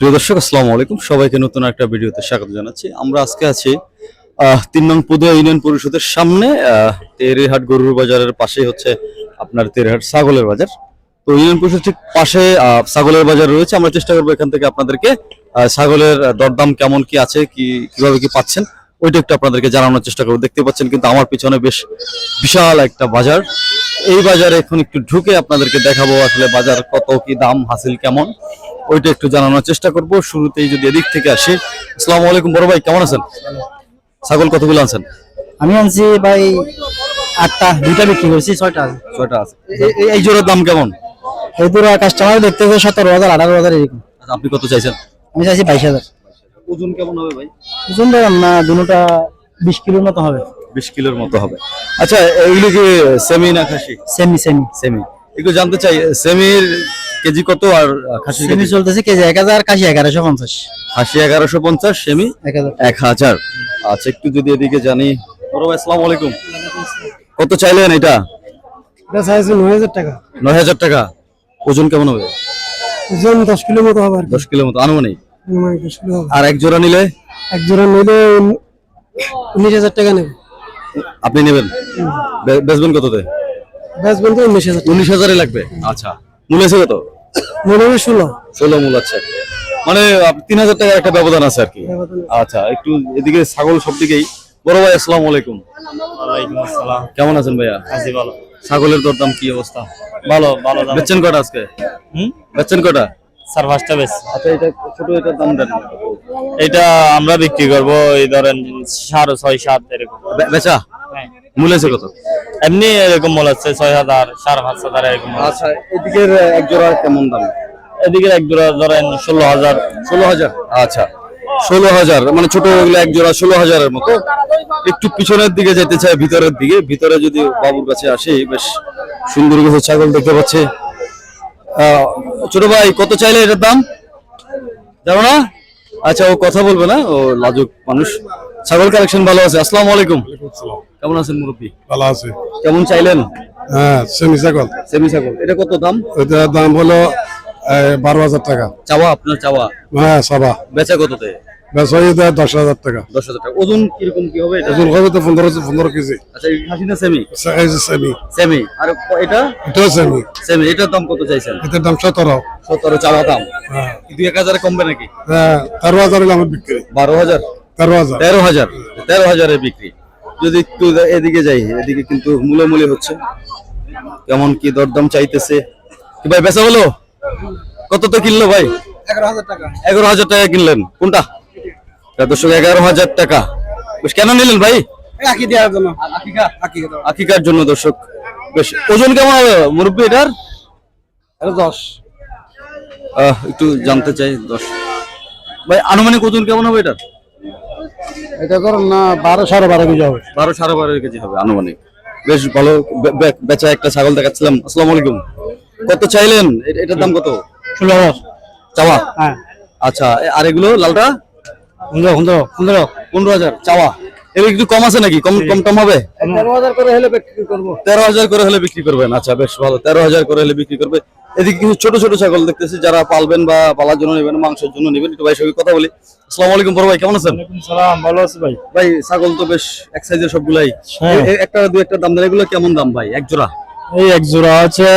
প্রিয় দর্শক, আসসালামু আলাইকুম। সবাইকে নতুন একটা ভিডিওতে স্বাগত জানাচ্ছি। আমরা আজকে আছি তিন নং পুদিয়া ইউনিয়ন পরিষদের সামনে তেরেহাট গরুর বাজারের পাশে হচ্ছে আপনার তেরেহাট ছাগলের বাজার। তো ইউনিয়ন পরিষদ ঠিক পাশে ছাগলের বাজার রয়েছে। আমরা চেষ্টা করব এখান থেকে আপনাদেরকে ছাগলের দরদাম কেমন কি আছে, কি, কীভাবে কি পাচ্ছেন, ওইটা একটু আপনাদেরকে জানানোর চেষ্টা করব। দেখতে পাচ্ছেন কিন্তু আমার পিছনে বেশ বিশাল একটা বাজার। এই বাজারে এখন একটু ঢুকে আপনাদেরকে দেখাবো আসলে বাজার কত কি দাম হাসিল কেমন। ওইটা একটু জানানোর চেষ্টা করব। শুরুতেই যদি এদিক থেকে আসি। আসসালামু আলাইকুম বড় ভাই কেমন আছেন? ছাগল কতগুলো আনছেন? আমি আনছি ভাই আটটা দুইটা বিক্রি করছি ছয়টা ছয়টা আছে। এই জোড়ার দাম কেমন? এই পুরো কাস্টমার দেখতে হবে সতেরো হাজার আঠারো হাজার এরকম। আচ্ছা, আপনি কত চাইছেন? আমি চাইছি বাইশ হাজার। ওজন কেমন হবে ভাই? ওজন দেখলাম না দুটা বিশ কিলোর মতো হবে। বিশ কিলোর মতো হবে। আচ্ছা এইগুলো কি সেমি না খাসি? Semi semi. সেমি। একটু জানতে চাই সেমির কেজি কত আর খাসি সেমি চলতেছে কেজি এক হাজার কাশি এগারোশো পঞ্চাশ। খাসি এগারোশো পঞ্চাশ সেমি এক হাজার। এক হাজার। আচ্ছা একটু যদি এদিকে জানি। বড় ভাই আসসালামু আলাইকুম। কত চাইলেন এটা? এটা চাইছি নয় হাজার টাকা। নয় হাজার টাকা। ওজন কেমন হবে? ওজন দশ কিলো মতো হবে দশ কিলোর মতো আনুমানিক? আর এক জোড়া নিলে? এক জোড়া নিলে উনিশ হাজার টাকা নেবে। আপনি নেবেন? বে- বেচবেন কততে? ব্যাস বলতে উনিশ হাজার। উনিশ হাজারে লাগবে? আচ্ছা। মূল আছে কত? মনে হয় ষোলো। ষোলো মূল আছে। মানে তিন হাজার টাকার একটা ব্যবধান আছে আর কি। আচ্ছা একটু এদিকে ছাগল সব দিকেই। বড় ভাই আসসালামু আলাইকুম। ওয়ালাইকুম আসসালাম। কেমন আছেন ভাইয়া? আজি ভালো। ছাগলের দরদাম কি অবস্থা? ভালো ভালো দাম। বেচছেন কটা আজকে? হুম? বেচছেন কটা? চার পাঁচটা বেশ আচ্ছা এটা ছোট এটার দাম দেন। এটা আমরা বিক্রি করব এই ধরেন সাড়ে ছয় সাত এরকম। বেচা? হ্যাঁ। মূল আছে কত? এমনি এরকম মূল হচ্ছে ছয় হাজার সাড়ে পাঁচ হাজার এরকম। আচ্ছা এদিকের এক জোড়া কেমন দাম? এদিকে এক জোড়া ধরেন ষোলো হাজার। ষোলো হাজার? আচ্ছা ষোলো হাজার মানে ছোট এক জোড়া ষোলো হাজারের মতো। একটু পিছনের দিকে যেতে চাই ভিতরের দিকে। ভিতরে যদি বাবুর কাছে আসে বেশ সুন্দর কিছু ছাগল দেখতে পাচ্ছি। ছোট ভাই কত চাইলে এটার দাম? জানো না? আচ্ছা ও কথা বলবে না ও লাজুক মানুষ। ছাগল কালেকশন ভালো আছে। আসসালামু আলাইকুম। কেমন আছেন মুরব্বী? ভালো আছে। কেমন চাইলেন? হ্যাঁ সেমি ছাগল সেমি ছাগল এটা কত দাম? এটা দাম হলো বারো হাজার টাকা। চাওয়া আপনার চাওয়া? হ্যাঁ চাওয়া। বেচা কততে? হয়ে যায় দশ হাজার টাকা। দশ হাজার টাকা। ওজন কীরকম কি হবে? ওজন হবে তো পনেরো পনেরো কেজি। আচ্ছা সেমি যে সেমি সেমি আর এটা? এটাও সেমি সেমি এটার দাম কত চাইছেন? এটার দাম সতেরো। সতেরো চাওয়া দাম। হ্যাঁ। দুই এক হাজারে কমবে নাকি? হ্যাঁ, তেরো হাজার আমার বিক্রি। বারো হাজার? তেরো হাজার। তেরো হাজার। তেরো বিক্রি। যদি একটু এদিকে যাই এদিকে কিন্তু মূলে মূলে হচ্ছে। কেমন কি দরদাম চাইতেছে? কি ভাই বেচা হলো? কত তো কিনলো ভাই? এগারো হাজার টাকা। এগারো হাজার টাকা কিনলেন। কোনটা? দর্শক এগারো হাজার টাকা। বেশ কেন নিলেন ভাই? আঁকি দেওয়ার জন্য। আকিকার জন্য দর্শক। বেশ ওজন কেমন হবে মুরব্বী এটার? দশ। আহ, একটু জানতে চাই দশ। ভাই আনুমানিক ওজন কেমন হবে এটার? এটা করুন না বারো সাড়ে বারো কেজি হবে। বারো সাড়ে বারো কেজি হবে আনুমানিক। বেশ ভালো বেচা একটা ছাগল দেখাচ্ছিলাম। আসসালামু আলাইকুম। কত চাইলেন? এটার দাম কত? ষোলো চাওয়া? হ্যাঁ। আচ্ছা আর এগুলো লালটা? পনেরো পনেরো পনেরো পনেরো হাজার চাওয়া। এর একটু কম আছে নাকি? কম কম টম হবে? তেরো হাজার করে হলে বিক্রি করব। তেরো হাজার করে হলে বিক্রি করবেন। আচ্ছা বেশ ভালো। তেরো হাজার করে হলে বিক্রি করবে। এদিকে কিছু ছোট ছোট ছাগল দেখতেছি যারা পালবেন বা পালার জন্য নেবেন মাংসের জন্য নেবেন। একটু ভাই সঙ্গে কথা বলি। আসসালামু আলাইকুম বড় ভাই কেমন আছেন? সালাম ভালো আছে ভাই। ভাই ছাগল তো বেশ এক সাইজের সবগুলাই। হ্যাঁ। একটা দু একটা দাম দেন। এগুলো কেমন দাম ভাই? এক জোড়া? এই এক জোড়া আছে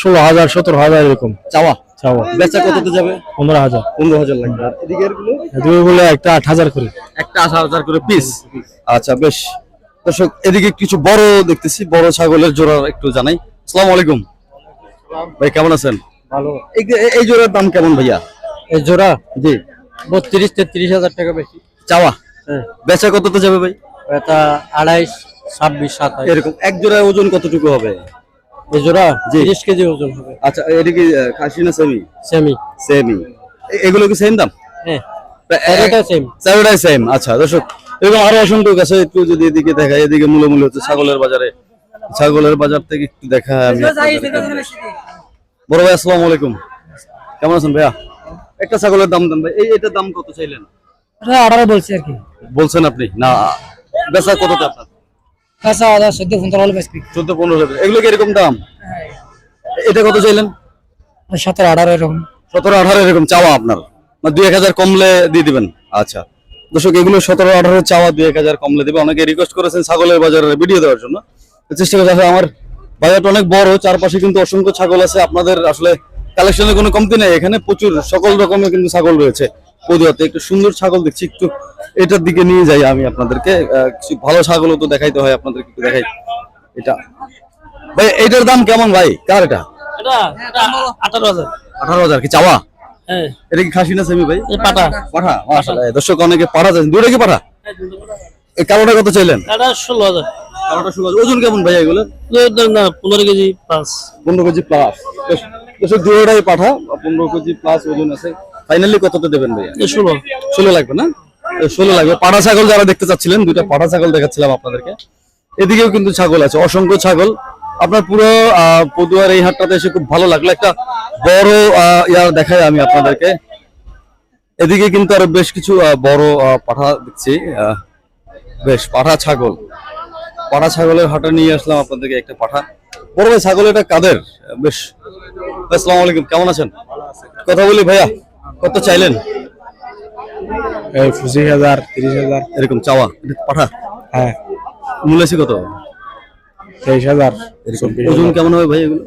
ষোলো হাজার সতেরো হাজার এরকম। চাওয়া? চাওয়া। বেচা কততে যাবে? পনেরো হাজার। পনেরো হাজার লাগবে। আর এদিকে একটা আট হাজার করে। একটা আট হাজার করে পিস আচ্ছা বেশ। দর্শক এদিকে কিছু বড় দেখতেছি বড় ছাগলের জোড়া একটু জানাই। আসসালামু আলাইকুম। ভাই কেমন আছেন? ভালো। এই এই জোড়ার দাম কেমন ভাইয়া? এই জোড়া? জি। বত্রিশ তেত্রিশ হাজার টাকা বেশি। চাওয়া? হ্যাঁ। বেচা কততে যাবে ভাই? এটা আড়াইশ ছাব্বিশ এরকম এক জোড়ায় ওজন কতটুকু হবে? এই জোড়া তিরিশ কেজি ওজন হবে। আচ্ছা খাসি না সেমি? সেমি। সেমি। এগুলো কি সেম দাম? হ্যাঁ। প্রায় সেম চারোটাই সেম আচ্ছা দর্শক এরকম আরও অসংখ্য আছে একটু যদি এদিকে দেখা এদিকে মূল্য মূল্য হচ্ছে ছাগলের বাজারে। ছাগলের বাজার থেকে একটু দেখা আমি বড় ভাই আসসালামু আলাইকুম। কেমন আছেন ভাইয়া? একটা ছাগলের দাম দেন ভাই। এই এটার দাম কত চাইলেন? আঠারো বলছি আর কি। বলছেন আপনি। না বেচা কতটা আপনার কাঁচা আদা চোদ্দ পনেরো হলে চোদ্দ পনেরো হাজার। এগুলো কি এরকম দাম? এটা কত চাইলেন? সতেরো আঠারো এরকম। সতেরো আঠারো এরকম চাওয়া আপনার। দুই এক হাজার কমলে দিয়ে দিবেন। আচ্ছা। দর্শক এগুলো সতেরো আঠারো চাওয়া দুই এক হাজার কমলে দেবে। অনেকে রিকোয়েস্ট করেছেন ছাগলের বাজারের ভিডিও দেওয়ার জন্য। চেষ্টা করছি আসলে আমার বাজারটা অনেক বড় চারপাশে কিন্তু অসংখ্য ছাগল আছে। আপনাদের আসলে কালেকশনের কোনো কমতি নেই। এখানে প্রচুর সকল রকমের কিন্তু ছাগল রয়েছে। পদুয়াতে একটু সুন্দর ছাগল দেখছি একটু এটার দিকে নিয়ে যাই আমি আপনাদেরকে। কিছু ভালো ছাগলও তো দেখাইতে হয় আপনাদেরকে একটু দেখাই। এটা। ভাই এটার দাম কেমন ভাই? কার এটা? আঠারো হাজার। আঠারো হাজার কি চাওয়া? হ্যাঁ। এটা কি খাসি না সেমি ভাই? পাঠা? মাশাআল্লাহ। দর্শক অনেকে পাঠা চাইছেন। দুটো কি পাঠা? এই কালোটা কত চাইলেন? কালোটা ওজন কেমন ভাই এগুলো? না পনেরো কেজি পাঁচ পনেরো কেজি প্লাস দর্শক দুটোটাই পাঠা। পনেরো কেজি প্লাস ওজন আছে। ফাইনালি কততে দেবেন ভাইয়া? ষোলো। ষোলো লাগবে না? ষোলো লাগবে। পাঠা ছাগল যারা দেখতে চাচ্ছিলেন দুইটা পাঠা ছাগল দেখাচ্ছিলাম আপনাদেরকে। এদিকেও কিন্তু ছাগল আছে অসংখ্য ছাগল। আপনার পুরো পদুয়ার এই হাটটাতে এসে খুব ভালো লাগল। একটা বড় ইয়ার দেখাই আমি আপনাদেরকে। এদিকে কিন্তু আরও বেশ কিছু বড় পাঠা দেখছি। বেশ পাঠা ছাগল। পাঠা ছাগলের হাটে নিয়ে আসলাম আপনাদেরকে একটা পাঠা। বড় ভাই ছাগল এটা কাদের? বেশ আসসালামু আলাইকুম কেমন আছেন? কথা বলি ভাইয়া কত চাইলেন? এই পঁচিশ হাজার তিরিশ হাজার। এরকম চাওয়া? পাঠা? হ্যাঁ। মূল্য আছে কত? তেইশ হাজার এরকম। ওজন কেমন হবে ভাই এগুলো?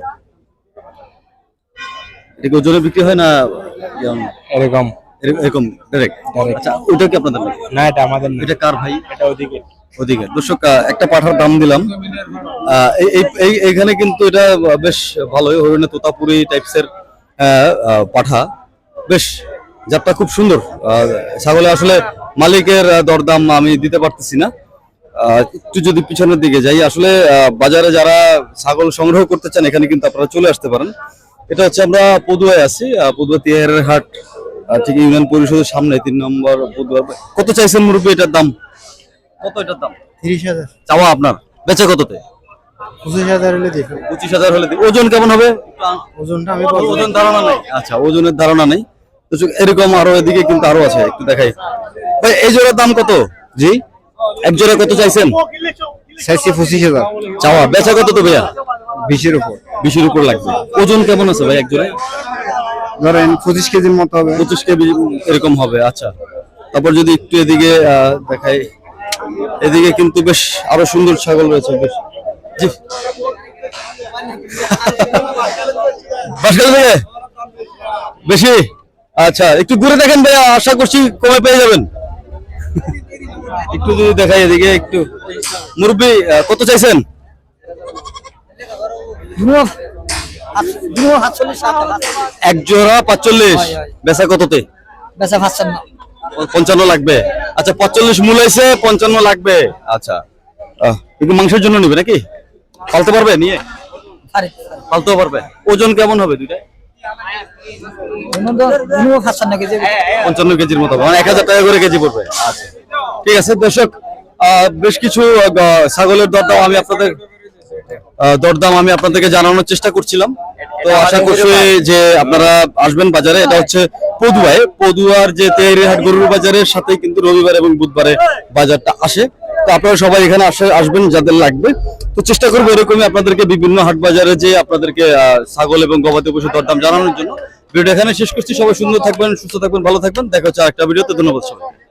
এটা ওজনে বিক্রি হয় না এরকম। এরকম- এরকম ডাইরেক্ট আচ্ছা ওইটা কি আপনাদের? না? না এটা আমাদের না। এটা কার ভাই? এটা ওদিকে। ওদিকে। দর্শক একটা পাঠার দাম দিলাম। এই এই- এই এইখানে কিন্তু এটা বেশ ভালোই হরিণে তোতাপুরি টাইপসের পাঠা। বেশ জাতটা খুব সুন্দর। ছাগলে আসলে মালিকের দরদাম আমি দিতে পারতেছি না। একটু যদি পিছনের দিকে যাই আসলে বাজারে যারা ছাগল সংগ্রহ করতে চান এখানে কিন্তু আপনারা চলে আসতে পারেন। এটা হচ্ছে আমরা পদুয়ায় আছি পদুয়া তিয়ারের হাট ঠিক ইউনিয়ন পরিষদের সামনে তিন নম্বর পদুয়া। কত চাইছেন মুরব্বী এটার দাম? কত এটার দাম? তিরিশ হাজার। চাওয়া আপনার। বেচে কততে? পঁচিশ হাজার হলে পঁচিশ হাজার হলে ওজন কেমন হবে? ওজনটা আমি ওজন ধারণা নেই। আচ্ছা ওজনের ধারণা নেই। তো এরকম আরও এদিকে কিন্তু আরও আছে একটু দেখাই। ভাই এই জোড়ার দাম কত? জি? এক জোড়া কত চাইছেন? চাইছি পঁচিশ হাজার। চাওয়া বেচা কত তো ভাইয়া? বিশের উপর। বিশের উপর লাগবে। ওজন কেমন আছে ভাই এক জোড়ায়? ধরেন পঁচিশ কেজির মতো হবে। পঁচিশ কেজি এরকম হবে আচ্ছা। তারপর যদি একটু এদিকে দেখাই। এদিকে কিন্তু বেশ আরও সুন্দর ছাগল রয়েছে বেশ। জি। বেশি? আচ্ছা একটু ঘুরে দেখেন ভাইয়া আশা করছি কমে পেয়ে যাবেন। একটু যদি দেখাই এদিকে একটু। মুরব্বী কত চাইছেন? এক জোড়া পাঁচচল্লিশ। বেচা কততে? বেচা পঞ্চান্ন লাগবে। আচ্ছা পঁয়তাল্লিশ মূল হয়েছে পঞ্চান্ন লাগবে। আচ্ছা। একটু মাংসের জন্য নিবে নাকি? পালতে পারবে? নিয়ে? পালতেও পারবে। ওজন কেমন হবে কেজি পঞ্চান্ন কেজির মতো মানে এক হাজার টাকা করে কেজি পড়বে। আচ্ছা। ঠিক আছে, দর্শক বেশ কিছু ছাগলের দরদাম আমি আপনাদের দরদাম আমি আপনাদেরকে জানানোর চেষ্টা করছিলাম। তো আশা করছি যে আপনারা আসবেন বাজারে। এটা হচ্ছে পদুয়ায়। পদুয়ার যে তেহরি হাট গরুর বাজারের সাথে কিন্তু রবিবার এবং বুধবারে বাজারটা আসে। তো আপনারা সবাই এখানে আসে আসবেন যাদের লাগবে। তো চেষ্টা করব এরকমই আপনাদেরকে বিভিন্ন হাট বাজারে যে আপনাদেরকে ছাগল এবং গবাদি পশু দরদাম জানানোর জন্য। ভিডিও এখানে শেষ করছি। সবাই সুন্দর থাকবেন, সুস্থ থাকবেন, ভালো থাকবেন। দেখা হচ্ছে আরেকটা ভিডিওতে। ধন্যবাদ সবাই